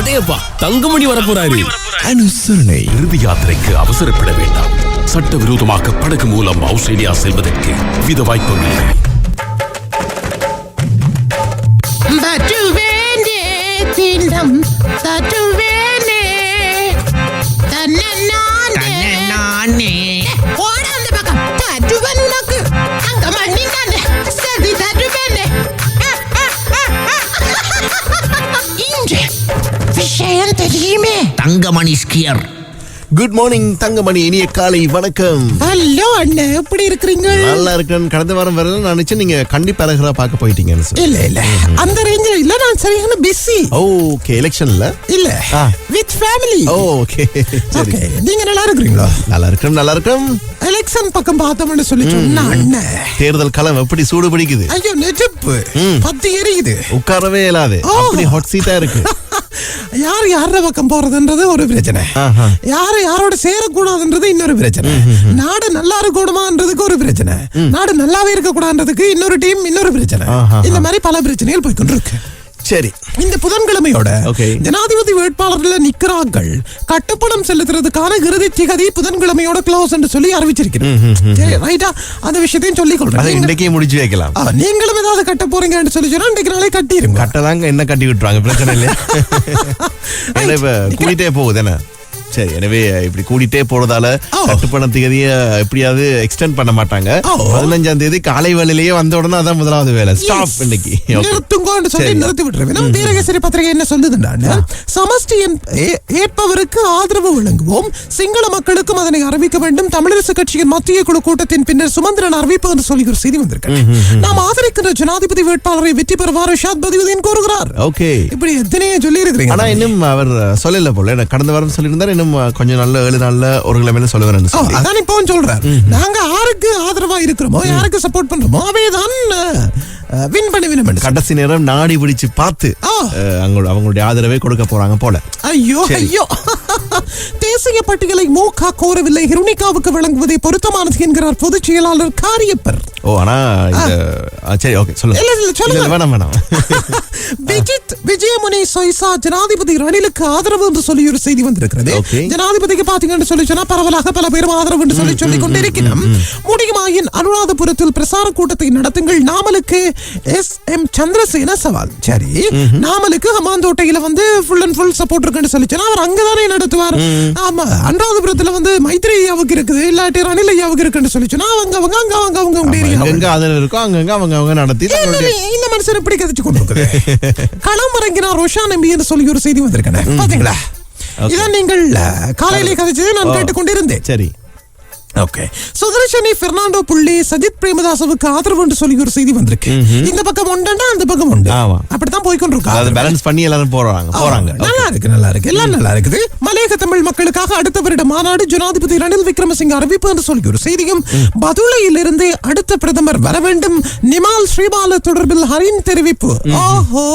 அடேப்பா தங்கமணி வரப்போறாரு. அனுசரணை. இறுதி யாத்திரைக்கு அவசரப்பட வேண்டாம். சட்டவிரோதமாக படகு மூலம் ஆஸ்திரேலியா செல்வதற்கு வித வாய்ப்பும் இல்லை. Thangamani skier. Good morning Thangamani. இனிய காலை வணக்கம். ஹலோ அண்ணன் எப்படி இருக்கிறீங்க நல்லா இருக்கேன். கடந்த வாரம் வரல நான் நினைச்சேன் நீங்க கண்டிப்பா அழகரா பார்க்க போயிட்டீங்கன்னு சொல்லி. இல்ல இல்ல. அந்த ரேஞ்சில் இல்ல நான் சரியான பிஸி ஓகே எலெக்ஷன்ல இல்ல. வித் ஃபேமிலி ஓகே சரி. ஓகே நீங்க நல்லா இருக்கிறீங்களா? நல்லா இருக்கேன் நல்லா இருக்கேன். எலெக்ஷன் பக்கம் பார்த்தோம்னு சொல்லி சொன்னா அண்ணன் தேர்தல் களம் எப்படி சூடு பிடிக்குது? ஐயோ நெஜப்பு பத்து எரியுது. உட்காரவே இயலாது. அப்படி ஹாட் சீட்டா இருக்கு. யார் யார பக்கம் போறதுன்றது ஒரு பிரச்சனை. யாரு யாரோட சேரக்கூடாதுன்றது இன்னொரு பிரச்சனை. நாடு நல்லா இருக்கணுமான்றதுக்கு ஒரு பிரச்சனை. நாடு நல்லாவே இருக்க கூடாதுன்றதுக்கு இன்னொரு டீம் இன்னொரு பிரச்சனை. இந்த மாதிரி பல பிரச்சனைகள் போய் கொண்டிருக்கு சரி இந்த புதன்கிழமையோட. ஜனாதிபதி வேட்பாளர்கள் நிக்கிறார்கள். கட்டுப்பணம் செலுத்துறதுக்கான இறுதி திகதி புதன்கிழமையோட க்ளோஸ் என்று சொல்லி அறிவிச்சிருக்கிறேன் ரைட்டா அந்த விஷயத்தையும் சொல்லிக் அதை கொள்றேன் இன்றைக்கே முடிச்சு வைக்கலாம். நீங்களும் ஏதாவது கட்ட போறீங்கன்னு சொல்லி சொன்னா இன்றைக்கு நாளே கட்டிருங்க. கட்டதாங்க என்ன கட்டி விட்டுருவாங்க? பிரச்சனை இப்ப கூட்டிட்டே போகுது என்ன? சரி எனவே இப்படி கூட்டிட்டே போறதால. கட்டுப்பண தேதிய எப்படியாவது எக்ஸ்டெண்ட் பண்ண மாட்டாங்க. பதினஞ்சாம் தேதி காலை வேலையிலேயே வந்த உடனே அதான் முதலாவது வேலை. ஸ்டாப் இன்னைக்கு. நிறுத்துங்கன்னு சொல்லி. நிறுத்தி விட்டுருவேன். நம்ம வீரகேசரி பத்திரிகை என்ன சொல்லுதுன்னா சமஷ்டி ஏற்பவருக்கு ஆதரவு வழங்குவோம். சிங்கள மக்களுக்கும் அதனை அறிவிக்க வேண்டும். தமிழரசு கட்சியின் மத்திய குழு கூட்டத்தின் பின்னர் சுமந்திரன் அறிவிப்பு என்று சொல்லி ஒரு செய்தி வந்திருக்கு நாம் ஆதரிக்கின்ற ஜனாதிபதி வேட்பாளரை வெற்றி பெறுவார் ஷாத் பதிவுதீன் கூறுகிறார். ஓகே இப்படி எத்தனையோ சொல்லி இருக்கிறீங்க ஆனா இன்னும் அவர் சொல்லல போல. கடந்த வாரம் சொல்லியிருந்தார் இன்னும் கொஞ்சம் நல்ல ஏழு நாள்ல ஒரு கிழமையில சொல்லுவேன் சொல்லி. அதான் இப்பவும் சொல்றார். நாங்க யாருக்கு ஆதரவா இருக்கிறோமோ யாருக்கு சப்போர்ட் பண்றோமோ அவைதான் வின் பண்ணி வின் பண்ணி. கடைசி நேரம் நாடி பிடிச்சு பார்த்து அவங்களுடைய ஆதரவை கொடுக்க போறாங்க போல. ஐயோ. ஐயோ. தேசிய பட்டியலை மூகா கோரவில்லை. ஹிருணிகாவுக்கு வழங்குவதை பொருத்தமானது என்கிறார் பொதுச் செயலாளர் காரியப்பர். ஓ ஆனா இந்த சரி ஓகே சொல்லுங்க. இல்ல, இல்ல, சொல்லுங்க. வேணாம் வேணாம். விஜித் விஜயமுனி சொய்சா ஜனாதிபதி ரணிலுக்கு ஆதரவு என்று சொல்லி ஒரு செய்தி வந்திருக்கிறது. ஜனாதிபதிக்கு பாத்தீங்கன்னு சொல்லி சொன்னா பரவலாக பல பேரும் ஆதரவு என்று சொல்லி சொல்லிக் கொண்டிருக்கிறோம் முடியுமாயின் அனுராதபுரத்தில் பிரசார கூட்டத்தை நடத்துங்கள். நாமலுக்கு எஸ் எம் சந்திரசேன சவால். சரி நாமலுக்கு ஹமாந்தோட்டையில வந்து ஃபுல் அண்ட் ஃபுல் சப்போர்ட் இருக்குன்னு சொல்லி சொன்னா அவர் அங்கதானே நடத்துவார். ஆமா அனுராதபுரத்துல வந்து மைத்ரி ஐயாவுக்கு இருக்குது இல்லாட்டி ரணில் ஐயாவுக்கு இருக்குன்னு சொல்லி சொன்னா அவங்க அவங்க அங்க அவங்க அவங்க அவங்க. எங்க ஆதரவு இருக்கோ அங்கங்க அவங்க அவங்க நடத்தி இந்த- மனுஷன் எப்படி கதைச்சு கொண்டு களம் இறங்கினார் ரோஷா நம்பி என்று சொல்லி ஒரு செய்தி வந்திருக்கேன். பாத்தீங்களா? இதான் நீங்கள் காலையிலே கதைச்சதை நான் கேட்டுக்கொண்டிருந்தேன். சரி. ஓகே சுதர்ஷனி பெர்னாண்டோ புள்ளி சஜித் பிரேமதாசவுக்கு ஆதரவு என்று சொல்லி ஒரு செய்தி வந்திருக்கு. இந்த பக்கம் உண்டுன்னா அந்த பக்கம் உண்டு. அப்படித்தான் போய் அதை பேலன்ஸ் பண்ணி எல்லாரும் போறாங்க போறாங்க. நல்லா இருக்கு நல்லா இருக்கு. எல்லாம் நல்லா இருக்குது. மலையக தமிழ் மக்களுக்காக அடுத்த வருட மாநாடு ஜனாதிபதி ரணில் விக்ரமசிங்க அறிவிப்பு என்று சொல்லி ஒரு செய்தியும் பதுளையிலிருந்து அடுத்த பிரதமர் வர வேண்டும். நிமால் ஸ்ரீபால தொடர்பில் ஹரின் தெரிவிப்பு. ஓஹோ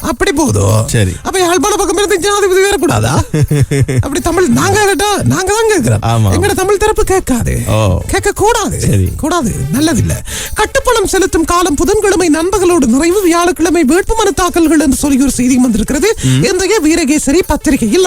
அப்படி போதோ சரி. அப்ப யாழ்ப்பாண பக்கம் இருந்து ஜனாதிபதி வேற கூடாதா? அப்படி தமிழ் நாங்க கேட்டா நாங்க தான் கேட்கிறோம். எங்கட தமிழ் தரப்பு கேட்காது. கேட்க கூடாது. கூடாது. நல்லதில்ல. கட்டுப்பணம் செலுத்தும் காலம் புதன்கிழமை நண்பர்களோடு நிறைவு. வியாழக்கிழமை வேட்புமனு தாக்கல்கள் என்று சொல்லி ஒரு செய்தி வந்திருக்கிறது. இன்றைய வீரகேசரி பத்திரிகையில்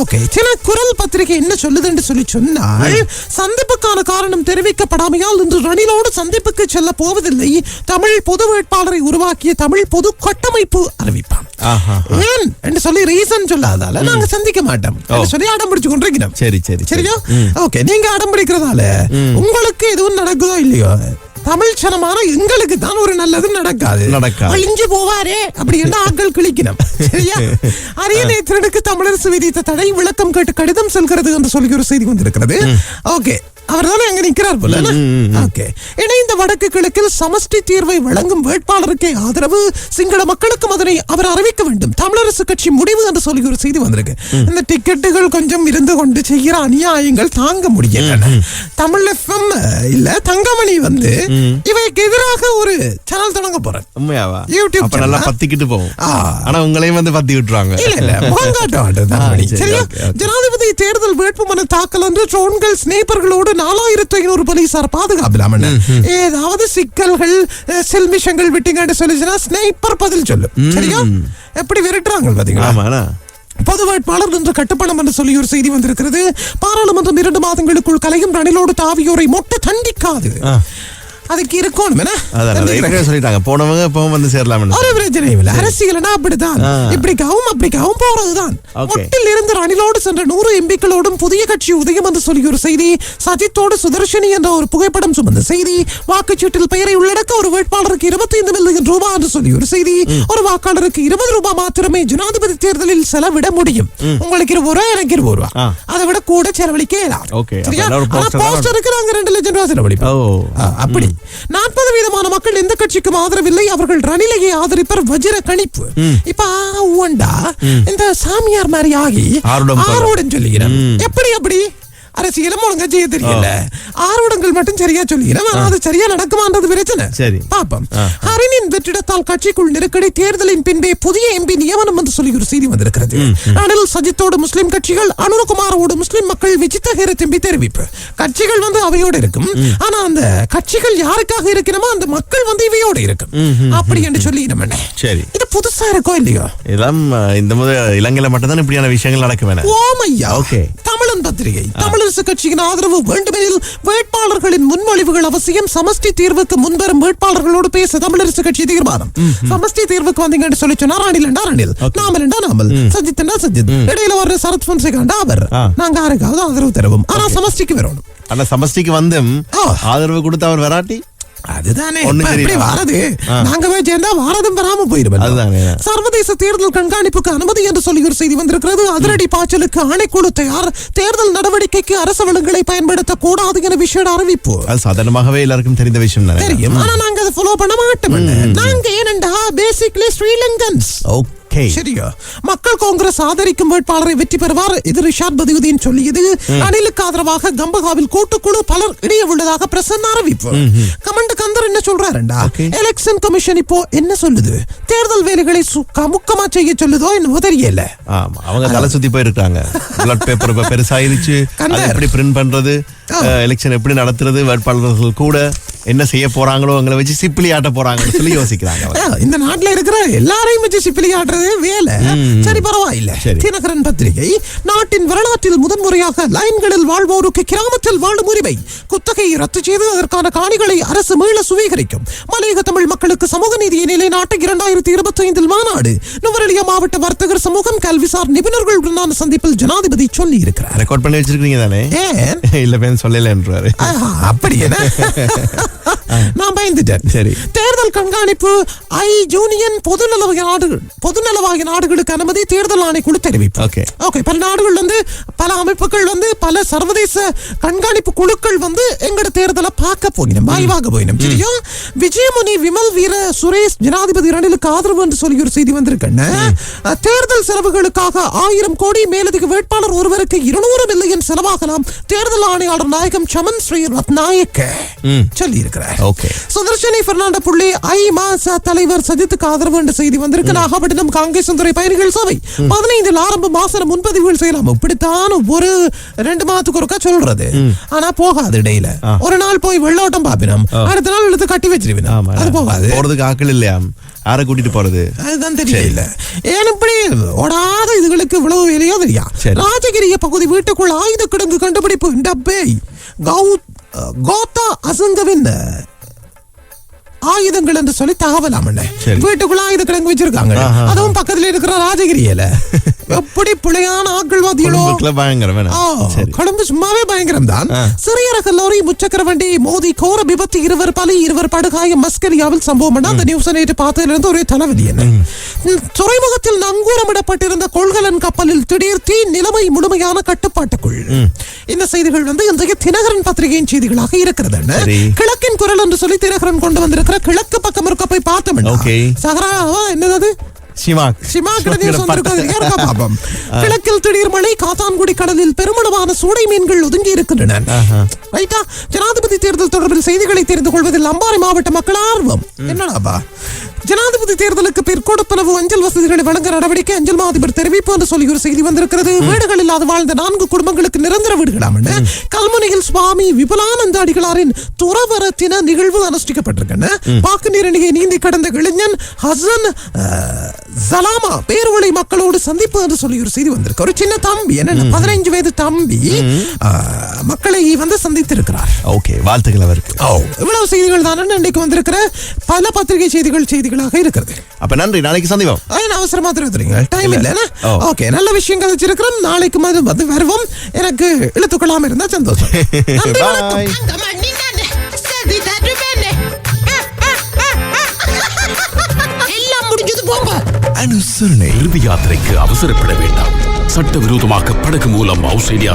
ஓகே. சில குரல் பத்திரிகை என்ன சொல்லுது என்று சொல்லி சொன்னால் சந்திப்புக்கான காரணம் தெரிவிக்கப்படாமையால் இன்று ரணிலோடு சந்திப்புக்கு செல்ல போவதில்லை. தமிழ் பொது வேட்பாளரை உருவாக்கிய தமிழ் பொது கட்டமைப்பு அறிவிப்பான். ஆஹா ஏன்? என்று சொல்லி ரீசன் சொல்லாதால நாங்க சந்திக்க மாட்டோம். சொல்லி அடம் பிடிச்சு கொண்டிருக்கிறோம். சரி சரி சரி. சரியா? ஓகே நீங்க அடம் பிடிக்கிறதால உங்களுக்கு எதுவும் நடக்குதோ இல்லையோ? தமிழ் சனமான எங்களுக்கு தான் ஒரு நல்லது நடக்காது. நடக்காது. அழிஞ்சு போவாரே அப்படி என்ன ஆட்கள் கிழிக்கணும் சரியா? அரியநேத்திரனுக்கு தமிழரசு விதித்த தடை விளக்கம் கேட்டு கடிதம் செல்கிறது என்று சொல்லி ஒரு செய்தி வந்திருக்கிறது. ஓகே. அவர் தானே அங்க நிக்கிறார் போல ஓகே. இணைந்த வடக்கு கிழக்கில் சமஷ்டி தீர்வை வழங்கும் வேட்பாளருக்கே ஆதரவு. சிங்கள மக்களுக்கும் அதனை அவர் அறிவிக்க வேண்டும். தமிழரசு கட்சி முடிவு என்று சொல்லி ஒரு செய்தி வந்திருக்கு. இந்த டிக்கெட்டுகள் கொஞ்சம் இருந்து கொண்டு செய்கிற அநியாயங்கள் தாங்க முடியல. தமிழ் எஃப்எம் இல்ல தங்கமணி வந்து இவைக்கு எதிராக ஒரு சேனல் தொடங்க போறேன். உண்மையாவா? யூடியூப் நல்லா. பத்திக்கிட்டு போகும் ஆ. ஆனா உங்களையும் வந்து பத்தி விட்டுருவாங்க. இல்ல இல்ல முகங்காட்டம் சரியா. ஜனாதிபதி தேர்தல் வேட்புமனு தாக்கல் அன்று ட்ரோன்கள் ஸ்னேப்பர்களோடு நாலாயிரத்து ஐநூறு போலீசார் பாதுகாப்பிலாம ஏதாவது சிக்கல்கள் செல்மிஷங்கள் விட்டீங்கன்னு சொல்லிச்சுன்னா ஸ்னைப்பர் பதில் சொல்லும். சரியா? எப்படி விரட்டுறாங்க பாத்தீங்களா பொது வேட்பாளர் என்று கட்டுப்பணம் என்று சொல்லி ஒரு செய்தி வந்திருக்கிறது. பாராளுமன்றம் இரண்டு மாதங்களுக்குள் கலையும் ரணிலோடு தாவியோரை மொட்டை தண்டிக்காது. அதுக்கு இருக்கணும். ஏற்கனவே சொல்லிட்டாங்க. போனவங்க இப்போ வந்து சேரலாம் ஒரு பிரச்சனையும் இல்ல. அரசியல்னா அப்படித்தான். இப்படிக்காவும் அப்படிக்காவும் போறதுதான். மொட்டில் இருந்து ரணிலோடு சென்ற நூறு எம்பிக்களோடும் புதிய கட்சி உதயம் என்று சொல்லி ஒரு செய்தி சஜித்தோடு சுதர்ஷினி என்ற ஒரு புகைப்படம் சுமந்த செய்தி வாக்குச்சீட்டில் பெயரை உள்ளடக்க ஒரு வேட்பாளருக்கு இருபத்தி ஐந்து மில்லியன் ரூபாய் என்று சொல்லி ஒரு செய்தி ஒரு வாக்காளருக்கு இருபது ரூபாய் மாத்திரமே ஜனாதிபதி தேர்தலில் செலவிட முடியும். உங்களுக்கு இருபது ரூபாய் எனக்கு இருபது ரூபாய். அதை விட கூட செலவழிக்க இயலாது. போஸ்டருக்கு நாங்க ரெண்டு லட்சம் ரூபாய் செலவழிப்போம். அப்படி. நாற்பது வீதமான மக்கள் எந்த கட்சிக்கும் ஆதரவில்லை. அவர்கள் ரணிலையை ஆதரிப்பர் வஜ்ர கணிப்பு இப்ப ஆ, ஊண்டா இந்த சாமியார் மாதிரி ஆகி. ஆரோடன் சொல்லுகிறேன் எப்படி அப்படி? அரசியலும் ஒழுங்கா செய்ய தெரியல. ஆரோடங்கள் மட்டும் சரியா சொல்லுகிறேன் ஆனா அது சரியா நடக்குமான்றது பிரச்சனை சரி. பாப்போம். ஹரினின் வெற்றிடத்தால் கட்சிக்குள் நெருக்கடி தேர்தலின் பின்பே புதிய எம்பி நியமனம் என்று சொல்லி ஒரு செய்தி வந்திருக்கிறது. அனில் சஜித்தோடு முஸ்லிம் கட்சிகள் அனுரகுமாரோடு முஸ்லிம் மக்கள் விஜித்த ஹேரத்திம்பி தெரிவிப்பு. கட்சிகள் வந்து அவையோடு இருக்கும். ஆனா அந்த கட்சிகள் யாருக்காக இருக்கணுமோ அந்த மக்கள் வந்து இவையோடு இருக்கும். அப்படி என்று சொல்லி நம்ம சரி. இது புதுசா இருக்கோ இல்லையோ? இதெல்லாம் இந்த முறை இலங்கையில மட்டும்தான் இப்படியான விஷயங்கள் நடக்க வேணாம் ஓமையா Okay. தமிழன் பத்திரிகை. தமிழரசு கட்சியின் ஆதரவு வேண்டுமெனில் வேட்பாளர்களின் முன்மொழிவுகள் அவசியம். சமஷ்டி தீர்வுக்கு முன்வரும் வேட்பாளர்களோடு பேச தமிழரசு கட்சி தீர்மானம். சமஷ்டி தீர்வுக்கு வந்தீங்கன்னு சொல்லி சொன்னா ராணிலண்டா ரணில். நாமலண்டா நாமல் சஜித்தண்டா சஜித் இடையில வர்ற சரத் பொன்சேகாண்டா அவர். நாங்க யாருக்காவது ஆதரவு தருவோம். ஆனா சமஷ்டிக்கு வரணும். ஆனா சமஷ்டிக்கு வந்தும். ஆதரவு கொடுத்து அவர் வராட்டி? அதுதானே. எப்படி. வாரது? நாங்க போய் சேர்ந்தா வாரதும். சர்வதேச தேர்தல் கண்காணிப்புக்கு அனுமதி என்று சொல்லி ஒரு செய்தி வந்திருக்கிறது. அதிரடி பாய்ச்சலுக்கு ஆணைக்குழு தயார். தேர்தல் நடவடிக்கைக்கு அரசு வளங்களை பயன்படுத்த கூடாது என விஷயம் அறிவிப்பு. சாதாரணமாகவே எல்லாருக்கும் தெரிந்த விஷயம் தெரியும். ஆனா நாங்க அதை ஃபாலோ பண்ண மாட்டோம். நாங்க ஏனண்டா? பேசிக்லி ஸ்ரீலங்கன்ஸ். ஓகே. சரியா மக்கள் காங்கிரஸ் ஆதரிக்கும் வேட்பாளரை வெற்றி பெறுவார் இது ரிஷாத் பதியுதீன் சொல்லியது அனிலுக்கு ஆதரவாக கம்பகாவில் கூட்டுக்குழு பலர் இடையே உள்ளதாக பிரசன்ன அறிவிப்பு கமண்ட கந்தர் என்ன சொல்றாருண்டா எலெக்ஷன் கமிஷன் இப்போ என்ன சொல்லுது தேர்தல் வேலைகளை சு- கமுக்கமா செய்ய சொல்லுதோ என்னவோ தெரியல அவங்க தலை சுத்தி போயிருக்காங்க பிளட் பேப்பர் பெருசாயிருச்சு. எப்படி பிரிண்ட் பண்றது எலெக்ஷன் எப்படி நடத்துறது வேட்பாளர்கள் கூட என்ன செய்ய போறாங்களோ அவங்கள வச்சு சிப்பிளி ஆட்ட போறாங்கன்னு சொல்லி யோசிக்கிறாங்க இந்த நாட்டுல இருக்கிற எல்லாரையும் வச்சு சிப்பிலி ஆடுறது வேலை. சரி பரவாயில்ல. தினகரன் பத்திரிகை நாட்டின் வரலாற்றில் முதன்முறையாக லைன்களில் வாழ்வோருக்கு கிராமத்தில் வாழும் உரிமை. குத்தகையை ரத்து செய்து அதற்கான காணிகளை அரசு மீள சுவீகரிக்கும். மலையக தமிழ் மக்களுக்கு சமூக நீதியை நிலைநாட்ட இரண்டாயிரத்தி இருபத்தி ஐந்தில் மாநாடு. நுவரெலியா மாவட்ட வர்த்தகர் சமூகம் கல்விசார் நிபுணர்களுடனான சந்திப்பில் ஜனாதிபதி சொல்லி இருக்கிறார் ரெக்கார்ட் பண்ணி வச்சிருக்கீங்க தானே இல்ல பேர் சொல்லலன்றாரு. ஆஹா, அப்படி என்ன நான் பயந்துட்டேன். சரி. தேர்தல் கண்காணிப்பு ஐ யூனியன் பொதுநலவாய நாடுகள் பொதுநலவாய நாடுகளுக்கு அனுமதி தேர்தல் ஆணைக்குழு தெரிவிப்பு. Okay. ஓகே பல நாடுகள் வந்து பல அமைப்புகள் வந்து பல சர்வதேச கண்காணிப்பு குழுக்கள் வந்து எங்கட தேர்தலை பார்க்க போயிடும் ஆய்வாக போயிடும் சரியா விஜயமுனி விமல் வீர சுரேஷ் ஜனாதிபதி ரணிலுக்கு ஆதரவு என்று சொல்லி ஒரு செய்தி வந்திருக்கேன்னு. தேர்தல் செலவுகளுக்காக ஆயிரம் கோடி மேலதிக வேட்பாளர் ஒருவருக்கு இருநூறு மில்லியன் செலவாகலாம் தேர்தல் ஆணையாளர் நாயகம் சமன் ஸ்ரீ ரத்நாயக்க சொல்லி இருக்கிறார் Okay. சுதர்ஷனி பெர்னாண்ட புள்ளி ஐ மாச தலைவர் சஜித்துக்கு ஆதரவு என்ற செய்தி வந்திருக்கு நாகப்பட்டினம் காங்கேசந்துறை பயணிகள் சபை. பதினைந்தில் ஆரம்ப மாசம் முன்பதிவுகள் செய்யலாம். இப்படித்தான் ஒரு ரெண்டு மாதத்துக்கு ஒருக்கா சொல்றது. ஆனா போகாது இடையில. ஒரு நாள் போய் வெள்ளோட்டம் பாப்பினோம். அடுத்த நாள் எடுத்து கட்டி வச்சிருவினோம். அது போகாது. போறதுக்கு ஆக்கள் இல்லையா? யாரை கூட்டிட்டு போறது? அதுதான் தெரியல. ஏன் இப்படி ஓடாத இதுகளுக்கு இவ்வளவு வேலையோ தெரியா. ராஜகிரிய பகுதி வீட்டுக்குள் ஆயுத கிடங்கு கண்டுபிடிப்பு டப்பே கௌ கோத்தா அசங்கவின் ஆயுதங்கள் என்று சொல்லி தகவல் அமண்ண சரி. வீட்டுக்குள்ள ஆயுத கிடங்கு வச்சிருக்காங்க. அதுவும் பக்கத்துல இருக்கிற ராஜகிரியில எப்படி பிழையான ஆக்கள்வாதிகளோ? பயங்கரம். கொழும்பு சும்மாவே பயங்கரம் தான். சிறிய ரக லாரி முச்சக்கர வண்டி மோதி கோர விபத்து இருவர் பலி இருவர் படுகாயம் மஸ்கலியாவில் சம்பவம். அந்த நியூஸ் நேற்று பார்த்ததுல இருந்து ஒரே தலைவலி என்ன? துறைமுகத்தில் நங்கூரமிடப்பட்டிருந்த கொள்கலன் கப்பலில் திடீர் தீ நிலைமை முழுமையான கட்டுப்பாட்டுக்குள். இந்த செய்திகள் வந்து இன்றைய தினகரன் பத்திரிகையின் செய்திகளாக இருக்கிறது. கிழக்கின் குரல் என்று சொல்லி தினகரன் கொண்டு வந்திருக்கிற கிழக்கு பக்கம் இருக்க போய் பார்த்தோம். சகரா என்னது கிழக்கில் திடீர் மழை காத்தான்குடி கடலில் பெருமளவான சூடை மீன்கள் ஒதுங்கி இருக்கின்றன. ரைட்டா? ஜனாதிபதி தேர்தல் தொடர்பில் செய்திகளை தெரிந்து கொள்வதில் அம்பாறை மாவட்ட மக்கள் ஆர்வம். என்னடாப்பா ஜனாதிபதி தேர்தலுக்கு பிற்கொடுப்பனவு அஞ்சல் வசதிகளை வழங்க நடவடிக்கை அஞ்சல் மாதிபர் தெரிவிப்பு என்று சொல்லி ஒரு செய்தி வந்திருக்கிறது. வீடுகள் இல்லாது வாழ்ந்த நான்கு குடும்பங்களுக்கு நிரந்தர வீடுகளாம் கல்முனையில் சுவாமி விபலானந்த அடிகளாரின் துறவரத்தின நிகழ்வு அனுஷ்டிக்கப்பட்டிருக்கேன்னு பாக்கு நீரணியை நீந்தி கடந்த இளைஞன் ஹசன் ஜலாமா பேர்வழி மக்களோடு சந்திப்பு என்று சொல்லி ஒரு செய்தி வந்திருக்கு. ஒரு சின்ன தம்பி என்ன பதினைஞ்சு வயது தம்பி மக்களை வந்து சந்தித்திருக்கிறார். ஓகே வாழ்த்துக்கள் அவருக்கு. ஓ இவ்வளவு செய்திகள் தானே இன்னைக்கு வந்திருக்கிற பல பத்திரிகை செய்திகள் செய்திகளாக இருக்கிறது. அப்ப நன்றி நாளைக்கு சந்திப்போம். ஏன் அவசரமா தெரிவித்துறீங்க? டைம் இல்ல. இல்ல ஓ. ஓகே நல்ல விஷயங்கள் வச்சிருக்கிறோம் நாளைக்கு மது வந்து வருவோம். எனக்கு இழுத்துக்கொள்ளாம இருந்தா சந்தோஷம். நன்றி, வணக்கம். பாய் எல்லாம் முடிஞ்சது போங்க அனுசரணை. இறுதி யாத்திரைக்கு அவசரப்பட வேண்டாம். சட்டவிரோதமாக படகு மூலம் ஆஸ்திரேலியா